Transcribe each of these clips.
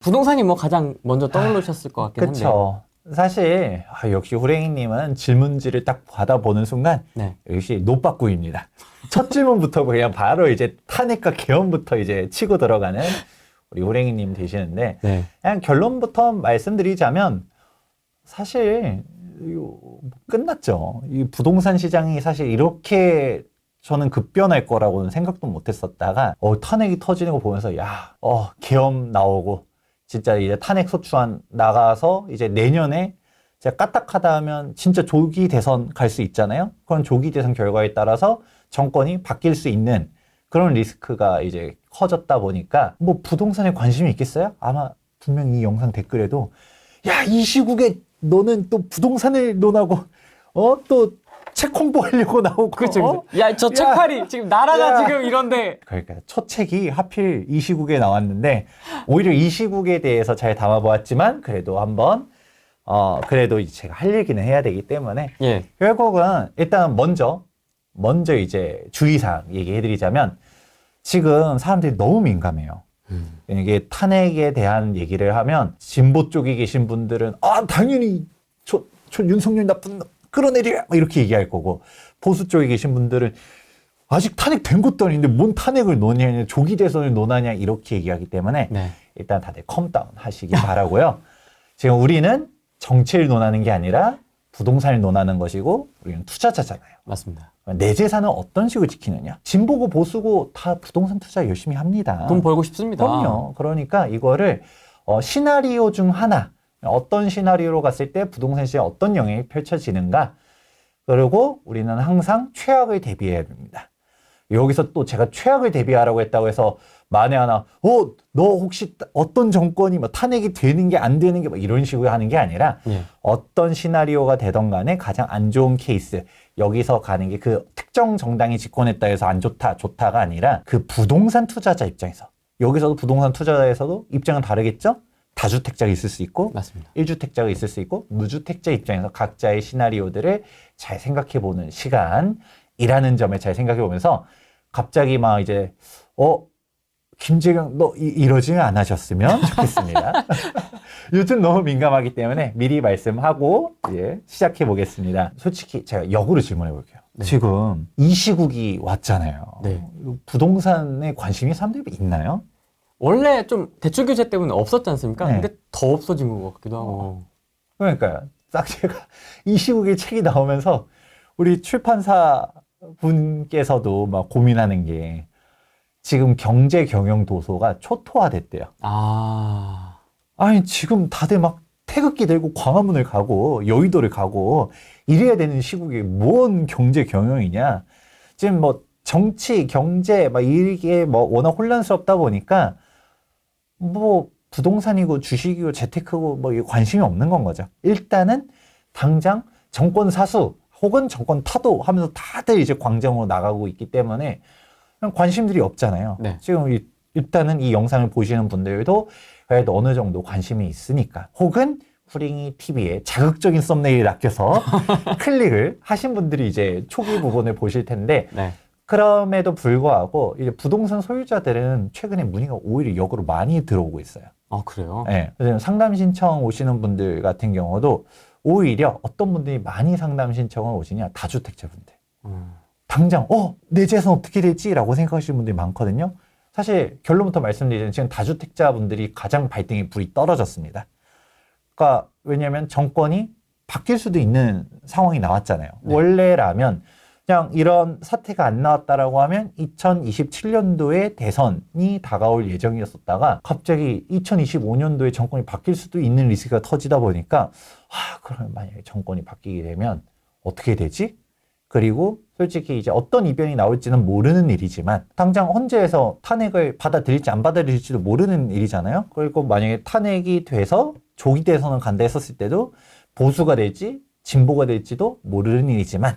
부동산이 뭐 가장 먼저 떠오르셨을 것 같긴 한데. 그쵸. 사실 아, 역시 후랭이님은 질문지를 딱 받아보는 순간 네. 역시 노빠꾸입니다. 첫 질문부터 그냥 바로 이제 탄핵과 개헌부터 이제 치고 들어가는 우리 후랭이님 되시는데 네. 그냥 결론부터 말씀드리자면 사실 끝났죠. 이 부동산 시장이 사실 이렇게 저는 급변할 거라고는 생각도 못 했었다가 어, 탄핵이 터지는 거 보면서 야, 어, 계엄 나오고 진짜 이제 탄핵 소추안 나가서 이제 내년에 제가 까딱하다 하면 진짜 조기 대선 갈 수 있잖아요. 그런 조기 대선 결과에 따라서 정권이 바뀔 수 있는 그런 리스크가 이제 커졌다 보니까 뭐 부동산에 관심이 있겠어요? 아마 분명 이 영상 댓글에도 야 이 시국에 너는 또 부동산을 논하고 어 또 책 홍보하려고 나오고 그렇죠. 어? 야, 저 야. 책팔이 지금 나라가 야. 지금 이런데. 그러니까 첫 책이 하필 이 시국에 나왔는데 오히려 이 시국에 대해서 잘 담아보았지만 그래도 한번 어 그래도 이제 제가 할 얘기는 해야 되기 때문에 예. 결국은 일단 먼저 먼저 이제 주의사항 얘기해드리자면 지금 사람들이 너무 민감해요. 이게 탄핵에 대한 얘기를 하면 진보 쪽에 계신 분들은 아 당연히 저, 저 윤석열 나쁜 놈, 끌어내려 이렇게 얘기할 거고 보수 쪽에 계신 분들은 아직 탄핵된 것도 아닌데 뭔 탄핵을 논하냐 조기 대선을 논하냐 이렇게 얘기하기 때문에 네. 일단 다들 컴다운 하시기 바라고요. 지금 우리는 정치를 논하는 게 아니라 부동산을 논하는 것이고 우리는 투자자잖아요. 맞습니다. 내 재산을 어떤 식으로 지키느냐. 진보고 보수고 다 부동산 투자 열심히 합니다. 돈 벌고 싶습니다. 그럼요. 그러니까 이거를 어, 시나리오 중 하나. 어떤 시나리오로 갔을 때 부동산 시장에 어떤 영향이 펼쳐지는가. 그리고 우리는 항상 최악을 대비해야 됩니다. 여기서 또 제가 최악을 대비하라고 했다고 해서 만에 하나, 어, 너 혹시 어떤 정권이 뭐 탄핵이 되는 게 안 되는 게 뭐 이런 식으로 하는 게 아니라 예. 어떤 시나리오가 되던 간에 가장 안 좋은 케이스 여기서 가는 게 그 특정 정당이 집권했다 해서 안 좋다 좋다가 아니라 그 부동산 투자자 입장에서 여기서도 부동산 투자자에서도 입장은 다르겠죠 다주택자가 있을 수 있고 맞습니다. 일주택자가 있을 수 있고 무주택자 입장에서 각자의 시나리오들을 잘 생각해 보는 시간이라는 점에 잘 생각해 보면서 갑자기 막 이제 어 김재경 너 이, 이러지는 안 하셨으면 좋겠습니다. 요즘 너무 민감하기 때문에 미리 말씀하고 예, 시작해 보겠습니다. 솔직히 제가 역으로 질문해 볼게요. 네. 지금 이 시국이 왔잖아요. 네. 부동산에 관심이 사람들이 있나요? 원래 좀 대출 규제 때문에 없었지 않습니까? 네. 근데 더 없어진 것 같기도 하고. 그러니까요. 딱 제가 이 시국에 책이 나오면서 우리 출판사 분께서도 막 고민하는 게 지금 경제 경영 도서가 초토화됐대요. 아. 아니 지금 다들 막 태극기 들고 광화문을 가고 여의도를 가고 이래야 되는 시국에 뭔 경제 경영이냐. 지금 뭐 정치, 경제 막 이게 뭐 워낙 혼란스럽다 보니까 뭐 부동산이고 주식이고 재테크고 뭐 이게 관심이 없는 건 거죠. 일단은 당장 정권 사수 혹은 정권 타도 하면서 다들 이제 광장으로 나가고 있기 때문에 관심들이 없잖아요. 네. 지금 이- 일단은 이 영상을 보시는 분들도 그래도 어느 정도 관심이 있으니까 혹은 후링이 TV에 자극적인 썸네일을 아껴서 클릭을 하신 분들이 이제 초기 부분을 보실 텐데 네. 그럼에도 불구하고 이제 부동산 소유자들은 최근에 문의가 오히려 역으로 많이 들어오고 있어요. 아, 그래요? 예. 그래서 상담 신청 오시는 분들 같은 경우도 오히려 어떤 분들이 많이 상담 신청을 오시냐 다주택자분들. 음. 당장 어내 재산 어떻게 될지라고 생각하시는 분들이 많거든요. 사실 결론부터 말씀드리자면 지금 다주택자분들이 가장 발등에 불이 떨어졌습니다. 그러니까 왜냐하면 정권이 바뀔 수도 있는 상황이 나왔잖아요. 네. 원래라면 그냥 이런 사태가 안 나왔다라고 하면 2027년도에 대선이 다가올 예정이었었다가 갑자기 2025년도에 정권이 바뀔 수도 있는 리스크가 터지다 보니까 아 그러면 만약에 정권이 바뀌게 되면 어떻게 되지? 그리고 솔직히 이제 어떤 이변이 나올지는 모르는 일이지만 당장 헌재에서 탄핵을 받아들일지 안 받아들일지도 모르는 일이잖아요. 그리고 만약에 탄핵이 돼서 조기 대선을 간다 했었을 때도 보수가 될지 진보가 될지도 모르는 일이지만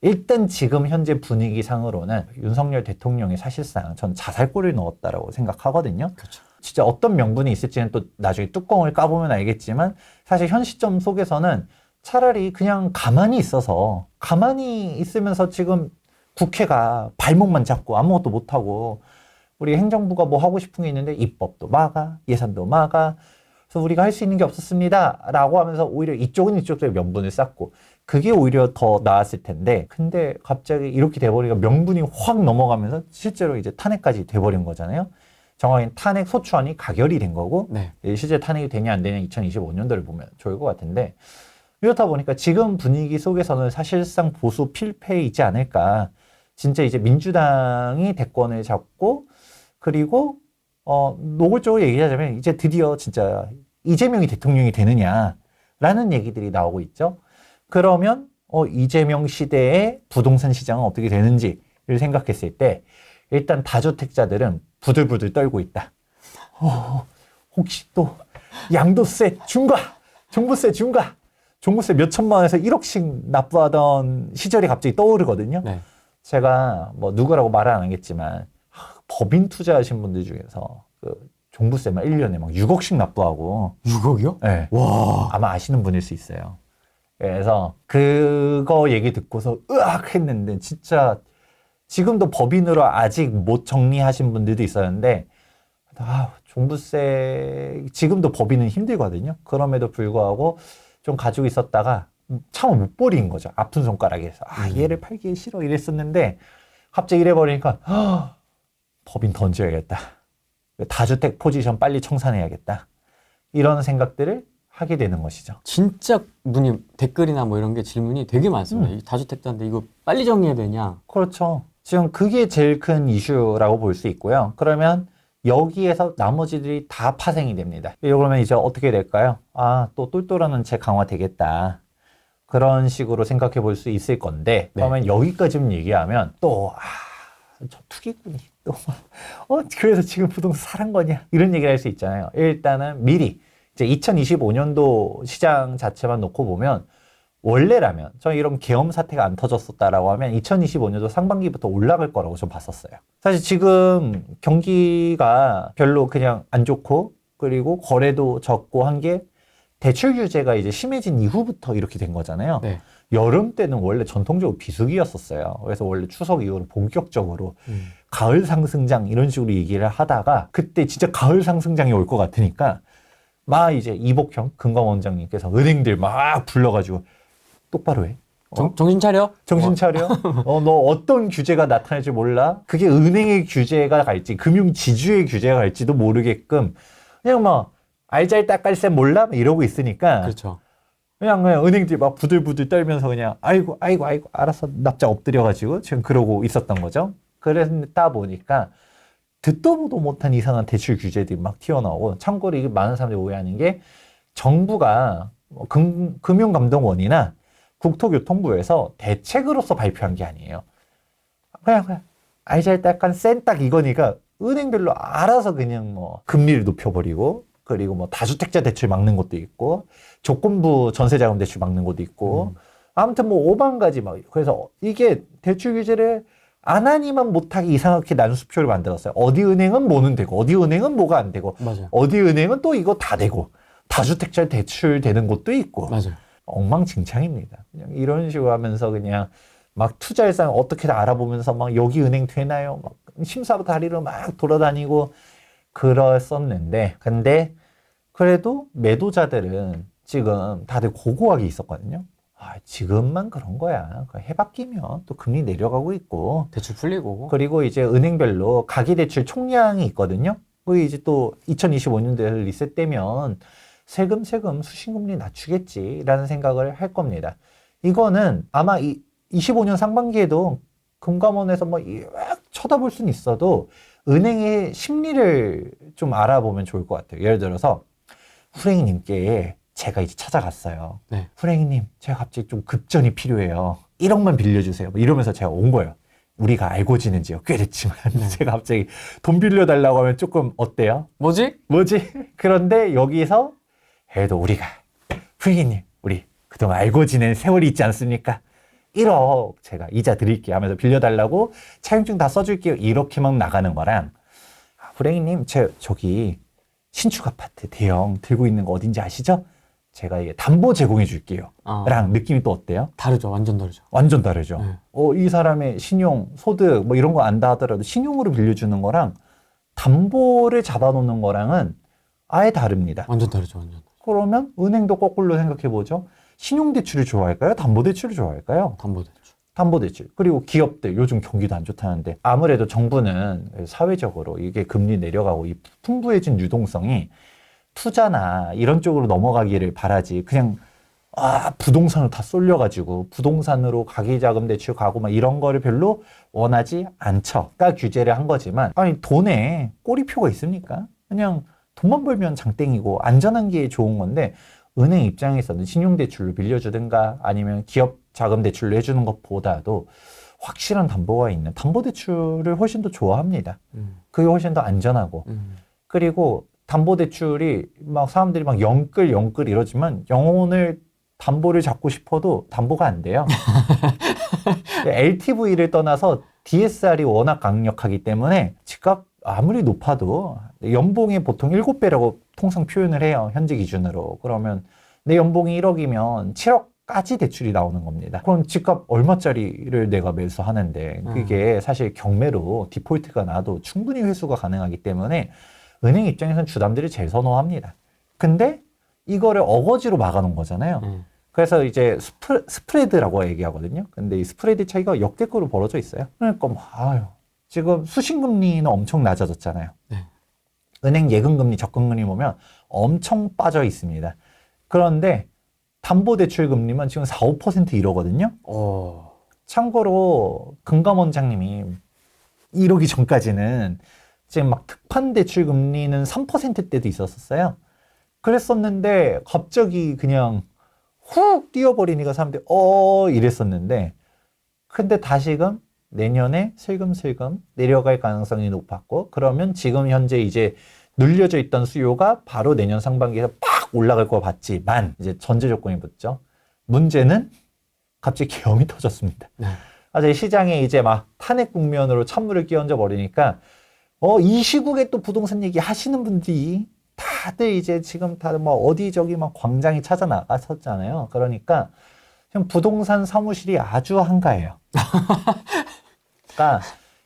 일단 지금 현재 분위기상으로는 윤석열 대통령이 사실상 전 자살골을 넣었다라고 생각하거든요. 그렇죠. 진짜 어떤 명분이 있을지는 또 나중에 뚜껑을 까보면 알겠지만 사실 현 시점 속에서는 차라리 그냥 가만히 있어서 가만히 있으면서 지금 국회가 발목만 잡고 아무것도 못하고 우리 행정부가 뭐 하고 싶은 게 있는데 입법도 막아, 예산도 막아. 그래서 우리가 할 수 있는 게 없었습니다. 라고 하면서 오히려 이쪽은 이쪽에 명분을 쌓고 그게 오히려 더 나았을 텐데 근데 갑자기 이렇게 돼버리니까 명분이 확 넘어가면서 실제로 이제 탄핵까지 돼버린 거잖아요. 정확히 탄핵 소추안이 가결이 된 거고 네. 예, 실제 탄핵이 되냐 안 되냐 2025년도를 보면 좋을 것 같은데 이렇다 보니까 지금 분위기 속에서는 사실상 보수 필패이지 않을까. 진짜 이제 민주당이 대권을 잡고 그리고 어 노골적으로 얘기하자면 이제 드디어 진짜 이재명이 대통령이 되느냐라는 얘기들이 나오고 있죠. 그러면 어 이재명 시대의 부동산 시장은 어떻게 되는지를 생각했을 때 일단 다주택자들은 부들부들 떨고 있다. 어, 혹시 또 양도세 중과, 종부세 중과, 종부세 몇 천만 원에서 1억씩 납부하던 시절이 갑자기 떠오르거든요. 네. 제가 뭐 누구라고 말은 안 하겠지만 하, 법인 투자하신 분들 중에서 그 종부세만 1년에 막 6억씩 납부하고 6억이요? 예. 와. 아마 아시는 분일 수 있어요. 그래서 그거 얘기 듣고서 으악 했는데 진짜 지금도 법인으로 아직 못 정리하신 분들도 있었는데 아, 종부세 지금도 법인은 힘들거든요. 그럼에도 불구하고 좀 가지고 있었다가 차마 못 버린 거죠. 아픈 손가락에서 아 음. 얘를 팔기 싫어 이랬었는데 갑자기 이래 버리니까 아, 법인 던져야겠다. 다주택 포지션 빨리 청산해야겠다. 이런 생각들을 하게 되는 것이죠. 진짜 문이 댓글이나 뭐 이런 게 질문이 되게 많습니다. 음. 이 다주택자인데 이거 빨리 정리해야 되냐? 그렇죠. 지금 그게 제일 큰 이슈라고 볼 수 있고요. 그러면 여기에서 나머지들이 다 파생이 됩니다. 그러면 이제 어떻게 될까요? 아, 또 똘똘한 제 강화 되겠다. 그런 식으로 생각해 볼 수 있을 건데, 네. 그러면 여기까지만 얘기하면 또, 아, 저 투기꾼이 또, 어, 그래서 지금 부동산 사란 거냐? 이런 얘기를 할 수 있잖아요. 일단은 미리, 이제 2025년도 시장 자체만 놓고 보면, 원래라면 저 이런 계엄 사태가 안 터졌었다라고 하면 2025년도 상반기부터 올라갈 거라고 좀 봤었어요. 사실 지금 경기가 별로 그냥 안 좋고 그리고 거래도 적고 한 게 대출 규제가 이제 심해진 이후부터 이렇게 된 거잖아요. 네. 여름 때는 원래 전통적으로 비수기였었어요. 그래서 원래 추석 이후로 본격적으로 음. 가을 상승장 이런 식으로 얘기를 하다가 그때 진짜 가을 상승장이 올 것 같으니까 막 이제 이복형 금감원장님께서 은행들 막 불러가지고 똑바로 해. 어? 정, 정신 차려. 정신 차려. 어, 너 어떤 규제가 나타날지 몰라. 그게 은행의 규제가 갈지, 금융 지주의 규제가 갈지도 모르게끔 그냥 막 알잘딱깔센 몰라 막 이러고 있으니까 그렇죠. 그냥 그냥 은행들이 막 부들부들 떨면서 그냥 아이고 아이고 아이고 알아서 납작 엎드려가지고 지금 그러고 있었던 거죠. 그랬다 보니까 듣도 보도 못한 이상한 대출 규제들이 막 튀어나오고 참고로 이게 많은 사람들이 오해하는 게 정부가 뭐 금, 금융감독원이나 국토교통부에서 대책으로서 발표한 게 아니에요. 그냥 그냥 알잘딱한 센딱 이거니까 은행별로 알아서 그냥 뭐 금리를 높여버리고 그리고 뭐 다주택자 대출 막는 것도 있고 조건부 전세자금 대출 막는 것도 있고 아무튼 뭐 오만 가지 막 그래서 이게 대출 규제를 안 하니만 못하게 이상하게 난수표를 만들었어요. 어디 은행은 뭐는 되고 어디 은행은 뭐가 안 되고 맞아요. 어디 은행은 또 이거 다 되고 다주택자 대출 되는 곳도 있고 맞아요. 엉망진창입니다. 그냥 이런 식으로 하면서 그냥 막 투자 일상 어떻게 다 알아보면서 막 여기 은행 되나요? 막 심사 다리로 막 돌아다니고 그랬었는데 근데 그래도 매도자들은 지금 다들 고고하게 있었거든요. 아, 지금만 그런 거야. 그 해바뀌면 또 금리 내려가고 있고 대출 풀리고. 그리고 이제 은행별로 가계 대출 총량이 있거든요. 그게 이제 또 2025년도에 리셋 되면 세금 세금 수신금리 낮추겠지라는 생각을 할 겁니다. 이거는 아마 이 25년 상반기에도 금감원에서 뭐막 쳐다볼 수는 있어도 은행의 심리를 좀 알아보면 좋을 것 같아요. 예를 들어서 후랭이님께 제가 이제 찾아갔어요. 네. 후랭이님, 제가 갑자기 좀 급전이 필요해요. 1억만 빌려주세요. 뭐 이러면서 제가 온 거예요. 우리가 알고 지낸 지가 꽤 됐지만 제가 갑자기 돈 빌려달라고 하면 조금 어때요? 뭐지? 뭐지? 그런데 여기서 그래도 우리가 후랭이님, 우리 그동안 알고 지낸 세월이 있지 않습니까? 1억 제가 이자 드릴게요 하면서 빌려달라고 차용증 다 써줄게요. 이렇게 막 나가는 거랑 아, 후랭이님, 제 저기 신축 아파트 대형 들고 있는 거 어딘지 아시죠? 제가 이게 담보 제공해 줄게요. 아, 랑 느낌이 또 어때요? 다르죠. 완전 다르죠. 완전 다르죠. 네. 어, 이 사람의 신용, 소득 뭐 이런 거 안다 하더라도 신용으로 빌려주는 거랑 담보를 잡아놓는 거랑은 아예 다릅니다. 완전 다르죠, 완전. 그러면 은행도 거꾸로 생각해 보죠. 신용대출을 좋아할까요? 담보대출을 좋아할까요? 담보대출. 담보대출. 그리고 기업들 요즘 경기도 안 좋다는데 아무래도 정부는 사회적으로 이게 금리 내려가고 이 풍부해진 유동성이 투자나 이런 쪽으로 넘어가기를 바라지. 그냥 아 부동산을 다 쏠려가지고 부동산으로 가계자금 대출 가고 막 이런 거를 별로 원하지 않죠. 가 규제를 한 거지만 아니 돈에 꼬리표가 있습니까? 그냥 돈만 벌면 장땡이고 안전한 게 좋은 건데 은행 입장에서는 신용대출로 빌려주든가 아니면 기업 자금 대출로 해주는 것보다도 확실한 담보가 있는 담보대출을 훨씬 더 좋아합니다. 음. 그게 훨씬 더 안전하고 음. 그리고 담보대출이 막 사람들이 막 영끌 영끌 이러지만 영혼을 담보를 잡고 싶어도 담보가 안 돼요. LTV를 떠나서 DSR이 워낙 강력하기 때문에 집값 아무리 높아도 연봉이 보통 7배라고 통상 표현을 해요. 현재 기준으로. 그러면 내 연봉이 1억이면 7억까지 대출이 나오는 겁니다. 그럼 집값 얼마짜리를 내가 매수하는데 그게 사실 경매로 디폴트가 나도 충분히 회수가 가능하기 때문에 은행 입장에서는 주담들이 제일 선호합니다. 근데 이거를 어거지로 막아놓은 거잖아요. 음. 그래서 이제 스프, 스프레드라고 얘기하거든요. 근데 이 스프레드 차이가 역대급으로 벌어져 있어요. 그러니까 뭐, 아유, 지금 수신금리는 엄청 낮아졌잖아요. 네. 은행 예금금리, 적금금리 보면 엄청 빠져 있습니다. 그런데 담보대출 금리만 지금 4, 5% 이러거든요. 어. 참고로 금감원장님이 이러기 전까지는 지금 막 특판 대출 금리는 3%대도 있었었어요. 그랬었는데 갑자기 그냥 훅 뛰어버리니까 사람들이 어 이랬었는데 근데 다시금 내년에 슬금슬금 내려갈 가능성이 높았고 그러면 지금 현재 이제 눌려져 있던 수요가 바로 내년 상반기에 팍 올라갈 것 같지만 이제 전제 조건이 붙죠. 문제는 갑자기 계엄이 터졌습니다. 네. 아직 시장에 이제 막 탄핵 국면으로 찬물을 끼얹어 버리니까 어, 이 시국에 또 부동산 얘기 하시는 분들이 다들 이제 지금 다들 뭐 어디 저기 막 광장에 찾아 나갔었잖아요. 그러니까 지금 부동산 사무실이 아주 한가해요. 그러니까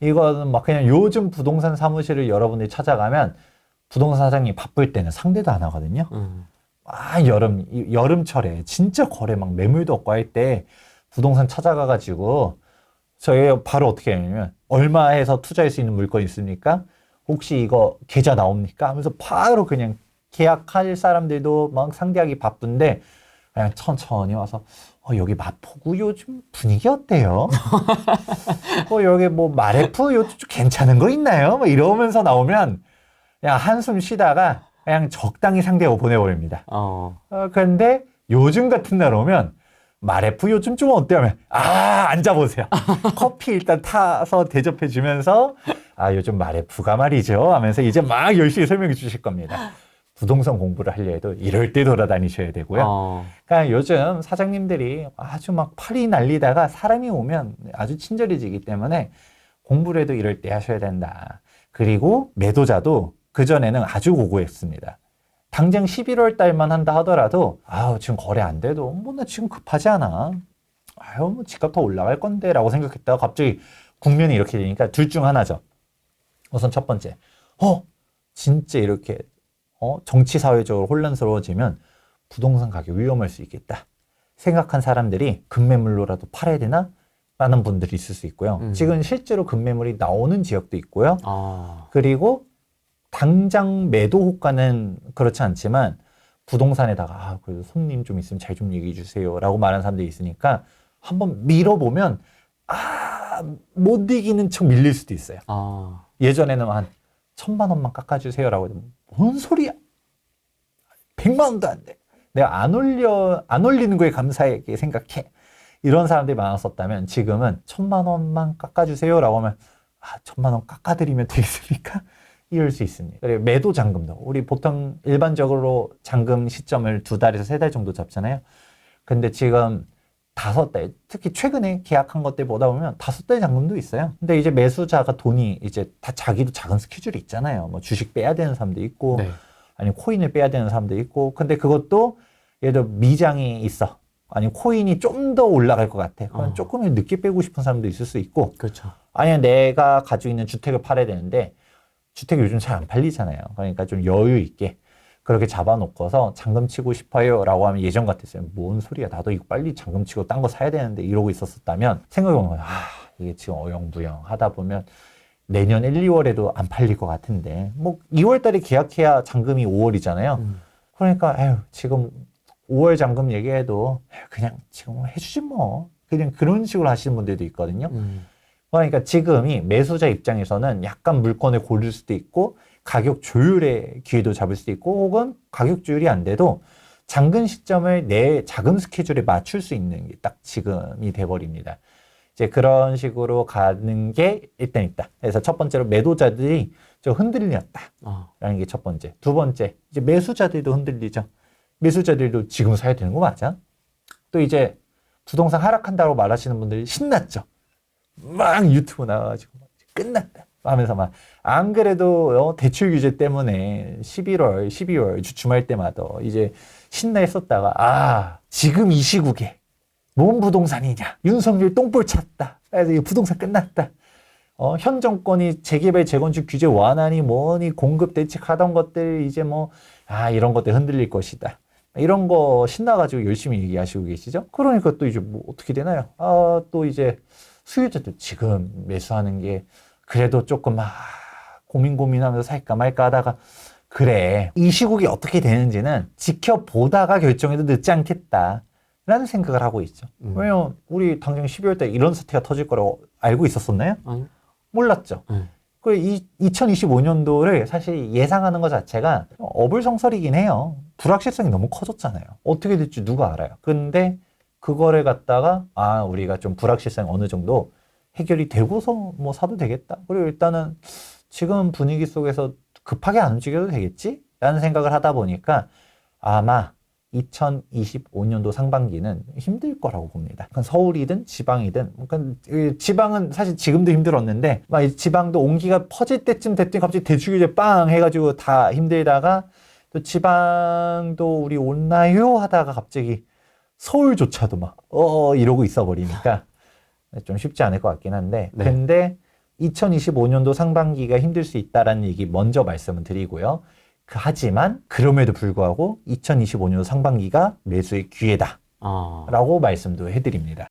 이거는 막 그냥 요즘 부동산 사무실을 여러분들이 찾아가면 부동산 사장님 바쁠 때는 상대도 안 하거든요. 음. 아, 여름, 이- 여름철에 진짜 거래 막 매물도 없고 할 때 부동산 찾아가가지고 저희 바로 어떻게 하냐면 얼마 해서 투자할 수 있는 물건 있습니까? 혹시 이거 계좌 나옵니까? 하면서 바로 그냥 계약할 사람들도 막 상대하기 바쁜데 그냥 천천히 와서 어, 여기 마포구 요즘 분위기 어때요? 어, 여기 뭐 마레프 요즘 좀 괜찮은 거 있나요? 뭐 이러면서 나오면 그냥 한숨 쉬다가 그냥 적당히 상대하고 보내버립니다. 어. 어, 그런데 요즘 같은 날 오면 마레프 요즘 좀 어때 하면 아 앉아보세요. 커피 일단 타서 대접해 주면서 아 요즘 마레프가 말이죠 하면서 이제 막 열심히 설명해 주실 겁니다. 부동산 공부를 하려 해도 이럴 때 돌아다니셔야 되고요. 어. 그러니까 요즘 사장님들이 아주 막 팔이 날리다가 사람이 오면 아주 친절해지기 때문에 공부를 해도 이럴 때 하셔야 된다. 그리고 매도자도 그전에는 아주 고고했습니다. 당장 11월 달만 한다 하더라도 아우 지금 거래 안 돼도 뭐 나 지금 급하지 않아. 아유 뭐 집값 더 올라갈 건데 라고 생각했다가 갑자기 국면이 이렇게 되니까 둘 중 하나죠. 우선 첫 번째. 어 진짜 이렇게 어, 정치 사회적으로 혼란스러워지면 부동산 가격 위험할 수 있겠다. 생각한 사람들이 급매물로라도 팔아야 되나? 라는 분들이 있을 수 있고요. 음. 지금 실제로 급매물이 나오는 지역도 있고요. 아. 그리고 당장 매도 호가는 그렇지 않지만 부동산에다가 아, 그래도 손님 좀 있으면 잘 좀 얘기해 주세요. 라고 말하는 사람들이 있으니까 한번 밀어보면 아, 못 이기는 척 밀릴 수도 있어요. 아. 예전에는 한 천만 원만 깎아주세요라고 뭔 소리야? 백만 원도 안 돼. 내가 안 올려 안 올리는 거에 감사하게 생각해. 이런 사람들이 많았었다면 지금은 천만 원만 깎아주세요라고 하면 아 천만 원 깎아드리면 되겠습니까? 이럴 수 있습니다. 그리고 매도 잔금도 우리 보통 일반적으로 잔금 시점을 두 달에서 세 달 정도 잡잖아요. 근데 지금 다섯 달, 특히 최근에 계약한 것들 보다 보면 다섯 달 잔금도 있어요. 근데 이제 매수자가 돈이 이제 다 자기도 작은 스케줄이 있잖아요. 뭐 주식 빼야 되는 사람도 있고, 네. 아니 코인을 빼야 되는 사람도 있고, 근데 그것도 예를 들어 미장이 있어. 아니 코인이 좀 더 올라갈 것 같아. 그럼 어. 조금 늦게 빼고 싶은 사람도 있을 수 있고, 그렇죠. 아니면 내가 가지고 있는 주택을 팔아야 되는데 주택이 요즘 잘 안 팔리잖아요. 그러니까 좀 여유 있게 그렇게 잡아놓고서 잠금 치고 싶어요라고 하면 예전 같았어요. 뭔 소리야? 나도 이거 빨리 잠금 치고 딴 거 사야 되는데 이러고 있었었다면 생각해보면 아 이게 지금 어영부영 하다 보면 내년 1, 2월에도 안 팔릴 것 같은데 뭐 2월 달에 계약해야 잔금이 5월이잖아요. 음. 그러니까 에휴 지금 5월 잔금 얘기해도 그냥 지금 해주지 뭐 그냥 그런 식으로 하시는 분들도 있거든요. 음. 그러니까 지금이 매수자 입장에서는 약간 물건을 고를 수도 있고 가격 조율의 기회도 잡을 수도 있고 혹은 가격 조율이 안 돼도 잠금 시점을 내 자금 스케줄에 맞출 수 있는 게 딱 지금이 돼버립니다. 이제 그런 식으로 가는 게 일단 있다. 그래서 첫 번째로 매도자들이 좀 흔들렸다. 아, 라는 게첫 번째. 두 번째, 이제 매수자들도 흔들리죠. 매수자들도 지금 사야 되는 거 맞아? 또 이제 부동산 하락한다고 말하시는 분들이 신났죠. 막 유튜브 나와가지고 막 끝났다 하면서 막 안 그래도 어, 대출 규제 때문에 11월, 12월 주춤할 때마다 이제 신나 있었다가 아 지금 이 시국에 뭔 부동산이냐 윤석열 똥볼 찼다 그래서 이 부동산 끝났다 어, 현 정권이 재개발 재건축 규제 완화니 뭐니 공급 대책 하던 것들 이제 뭐 아 이런 것들 흔들릴 것이다. 이런 거 신나가지고 열심히 얘기하시고 계시죠? 그러니까 또 이제 뭐 어떻게 되나요? 아, 또 이제 수요자도 지금 매수하는 게 그래도 조금 아, 고민 고민하면서 살까 말까 하다가 그래 이 시국이 어떻게 되는지는 지켜보다가 결정해도 늦지 않겠다. 라는 생각을 하고 있죠. 음. 왜냐면 우리 당장 12월 달 이런 사태가 터질 거라고 알고 있었었나요? 아니, 몰랐죠. 네. 그 이, 2025년도를 사실 예상하는 것 자체가 어불성설이긴 해요. 불확실성이 너무 커졌잖아요. 어떻게 될지 누가 알아요. 근데 그거를 갖다가 아 우리가 좀 불확실성 어느 정도 해결이 되고서 뭐 사도 되겠다. 그리고 일단은 지금 분위기 속에서 급하게 안 움직여도 되겠지? 라는 생각을 하다 보니까 아마 2025년도 상반기는 힘들 거라고 봅니다. 서울이든 지방이든, 지방은 사실 지금도 힘들었는데, 지방도 온기가 퍼질 때쯤 됐더니 갑자기 대출 규제 빵 해가지고 다 힘들다가 또 지방도 우리 온나요 하다가 갑자기 서울조차도 막, 어, 이러고 있어 버리니까 좀 쉽지 않을 것 같긴 한데, 네. 근데 2025년도 상반기가 힘들 수 있다라는 얘기 먼저 말씀을 드리고요. 그 하지만 그럼에도 불구하고 2025년 상반기가 매수의 기회다라고 아, 말씀도 해드립니다.